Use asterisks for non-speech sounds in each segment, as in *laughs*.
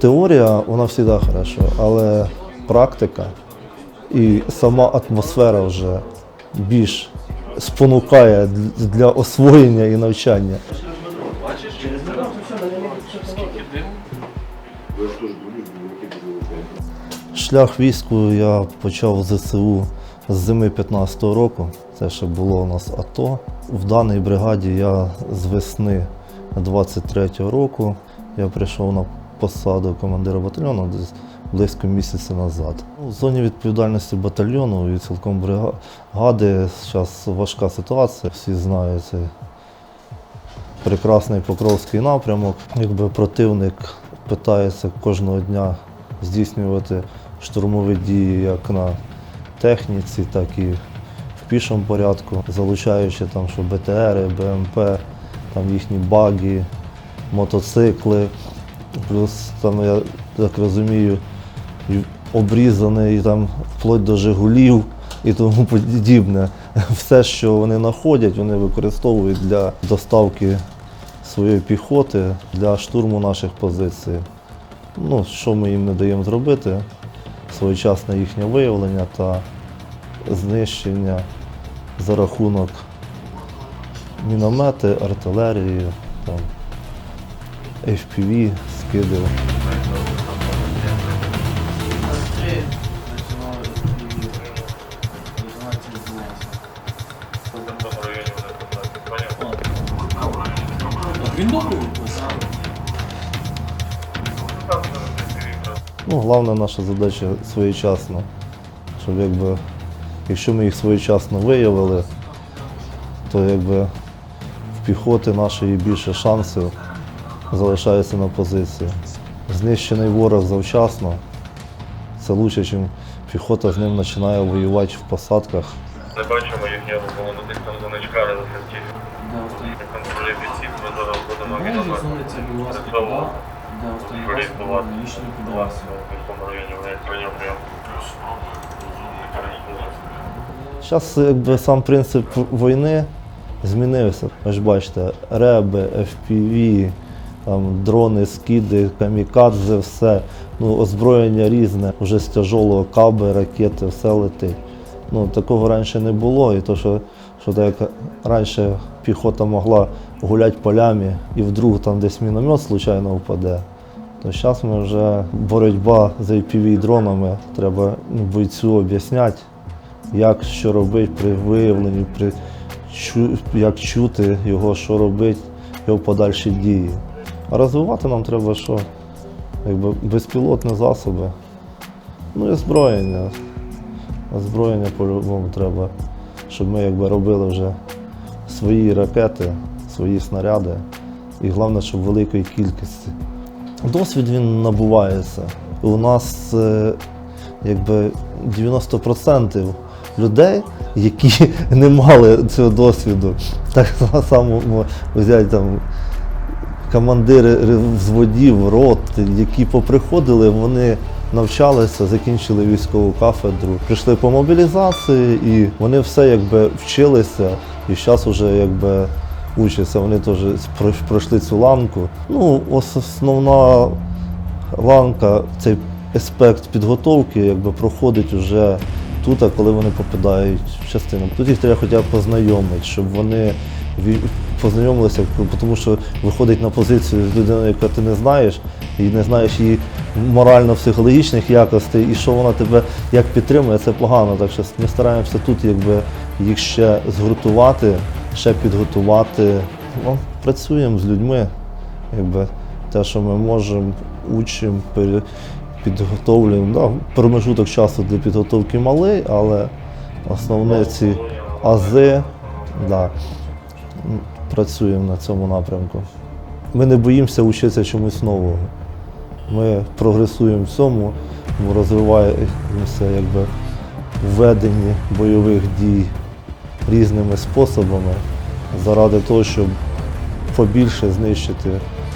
Теорія, вона завжди хороша, але практика і сама атмосфера вже більш спонукає для- освоєння і навчання. Шлях війську я почав з ЗСУ з зими 15-го року. Це ще було у нас АТО. В даній бригаді я з весни 23-го року я прийшов на посаду командира батальйону десь близько місяця назад. Ну, В зоні відповідальності батальйону і цілком бригади зараз важка ситуація. Всі знають прекрасний Покровський напрямок. Якби противник питається кожного дня здійснювати штурмові дії як на техніці, так і в пішому порядку, залучаючи там, що БТРи, БМП, там їхні баги, мотоцикли. Плюс там, я так розумію, обрізаний там вплоть до Жигулів і тому подібне. Все, що вони знаходять, вони використовують для доставки своєї піхоти для штурму наших позицій. Ну, що ми їм не даємо зробити? Своєчасне їхнє виявлення та знищення за рахунок міномети, артилерії, там, FPV. Він добрий. Ну, головна наша задача своєчасно, щоб якби, якщо ми їх своєчасно виявили, то якби в піхоти нашої більше шансів залишається на позиції. Знищений ворог завчасно. Це краще, ніж піхота з ним починає воювати в посадках. Не бачимо їхнього було на тих там. Да, Контролює підсів, ми зараз будемо в якому районі прийняв. Зараз якби сам принцип війни змінився. Ви ж бачите, реби, FPV, там, дрони, скиди, камікадзе, все. Ну, озброєння різне, вже з тяжолого каби, ракети, все летить. Ну, такого раніше не було. І то, що, що так як раніше піхота могла гуляти полями і вдруг там десь міномет случайно впаде, то зараз ми вже боротьба з IPV дронами, треба ну, бойцю об'ясняти, як що робити при виявленні, при як чути його, що робити, його подальші дії. А розвивати нам треба що? Якби безпілотні засоби. Ну і озброєння. Озброєння по-любому треба, щоб ми якби робили вже свої ракети, свої снаряди. І головне, щоб великої кількості. Досвід він набувається. У нас е, якби 90% людей, які *laughs* не мали цього досвіду, так само мо- взяти там командири ри- взводів, рот, які поприходили, вони навчалися, закінчили військову кафедру, прийшли по мобілізації і вони все якби вчилися і зараз вже якби учаться. Вони теж пройшли цю ланку. Ну, основна ланка, цей аспект підготовки якби проходить вже тут, коли вони попадають в частину. Тут їх треба хоча б познайомити, щоб вони познайомилися, тому що виходить на позицію з людиною, яку ти не знаєш, і не знаєш її морально-психологічних якостей, і що вона тебе як підтримує, це погано. Так що ми стараємося тут якби, їх ще згуртувати, ще підготувати. Ну, працюємо з людьми, якби, те, що ми можемо, учимо, підготовлюємо. Да, промежуток часу для підготовки малий, але основні ці ази, да, працюємо на цьому напрямку. Ми не боїмося вчитися чомусь нового. Ми прогресуємо в цьому, ми розвиваємося якби, в веденні бойових дій різними способами заради того, щоб побільше знищити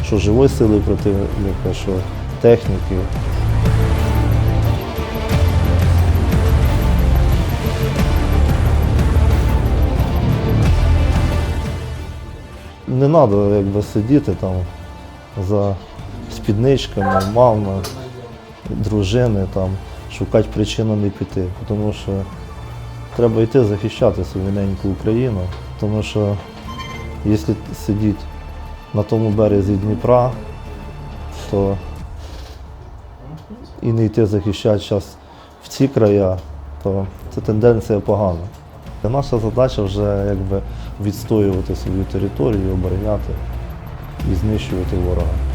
що живої сили противника, що техніки. Не треба якби, сидіти там за спідничками, мами, дружини, там, шукати причину не піти. Тому що треба йти захищати свою неньку Україну, тому що якщо сидіти на тому березі Дніпра, то і не йти захищати зараз в ці края, то це тенденція погана. Та Наша задача вже якби відстоювати свою територію, обороняти і знищувати ворога.